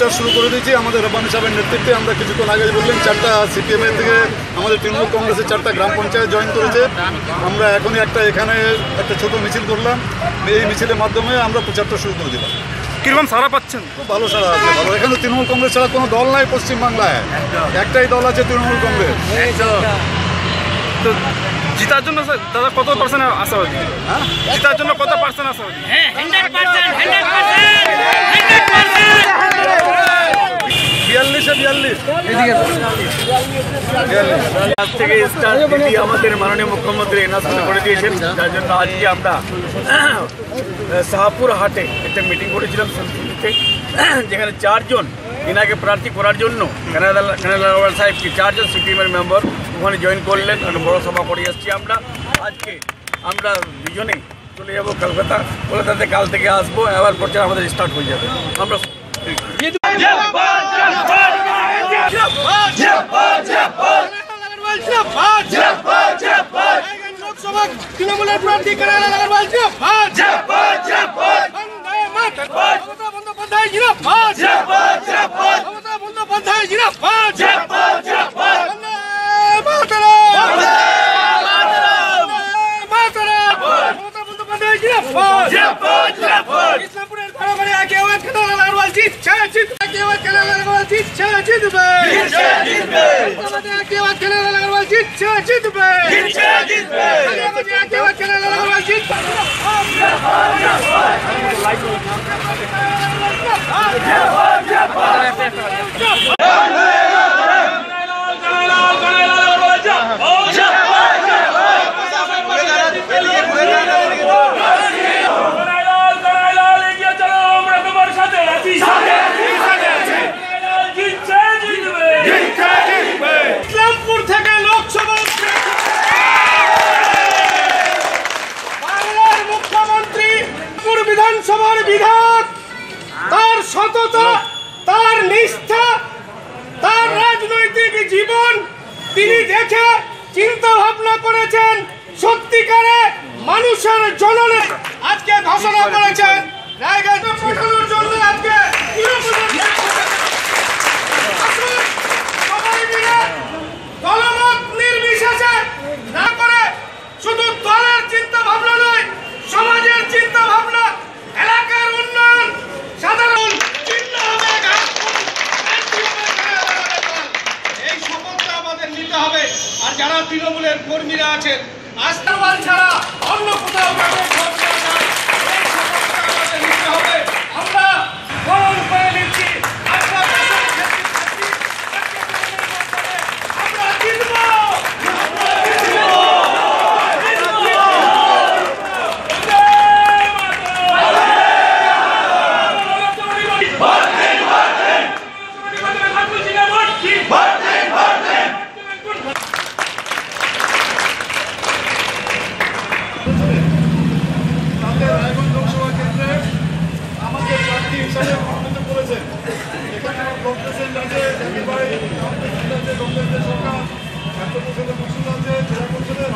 প্রচার শুরু করে দিয়েছি। আমাদের রব্বানি সাহেবের নেতৃত্বে আমরা কিছুক্ষণ আগে বললেন চারটা সিপিএম এর থেকে আমাদের তৃণমূল কংগ্রেসের চারটা গ্রাম পঞ্চায়েত জয়েন করেছে। আমরা এখনই একটা এখানে একটা ছোট মিছিল করলাম। এই মিছিলের মাধ্যমে আমরা প্রচারটা শুরু করে দিলাম। কীরকম সারা পাচ্ছেন? খুব ভালো সারা আছে। ভালো। এখানে তৃণমূল কংগ্রেস ছাড়া কোনো দল নাই পশ্চিমবাংলায়। একটাই দল আছে তৃণমূল কংগ্রেস। তো জিতার জন্য স্যার দাদা কত পার্সেন্ট আশাবাদী? হ্যাঁ? জিতার জন্য কত পার্সেন্ট আশাবাদী? বিয়াল্লিশে আজ থেকে স্টার দিদি আমাদের মাননীয় মুখ্যমন্ত্রী এনাউন্সমেন্ট করে দিয়েছেন। যার জন্য আজকে আমরা শাহপুর হাটে একটা মিটিং করেছিলাম সংস্কৃতিতে যেখানে চারজন এনাকে প্রার্থী করার জন্য কানাডা সাহেবকে চারজন সিপিএমের মেম্বার ওখানে জয়েন করলেন। বড় সভা করে এসেছি আমরা। আজকে আমরা দুজনেই চলে যাব কলকাতা। কলকাতাতে কাল থেকে আসব, এবার প্রচার আমাদের স্টার্ট হয়ে যাবে। আমরা पूर्वक तृणमूल प्रान्तिक कार्यालय नगरपाल Jump on, jump on! It's not put in front of me. I can't wait. Come on, I'll watch it. Change it. देवा केलेला लागवा जिच्छा जितबे देवा केलेला लागवा जिच्छा जितबे देवा केलेला लागवा जिच्छा जितबे রাজনৈতিক জীবন তিনি দেখে চিন্তা ভাবনা করেছেন সত্যিকারে মানুষের জননে। আজকে ঘোষণা করেছেন রায়গঞ্জ তৃণমূলের কর্মীরা আছেন। আস্থাবান ছাড়া অন্য কোথাও ছাত্র পরিষদের মুন্সিগঞ্জে জেলা পরিষদের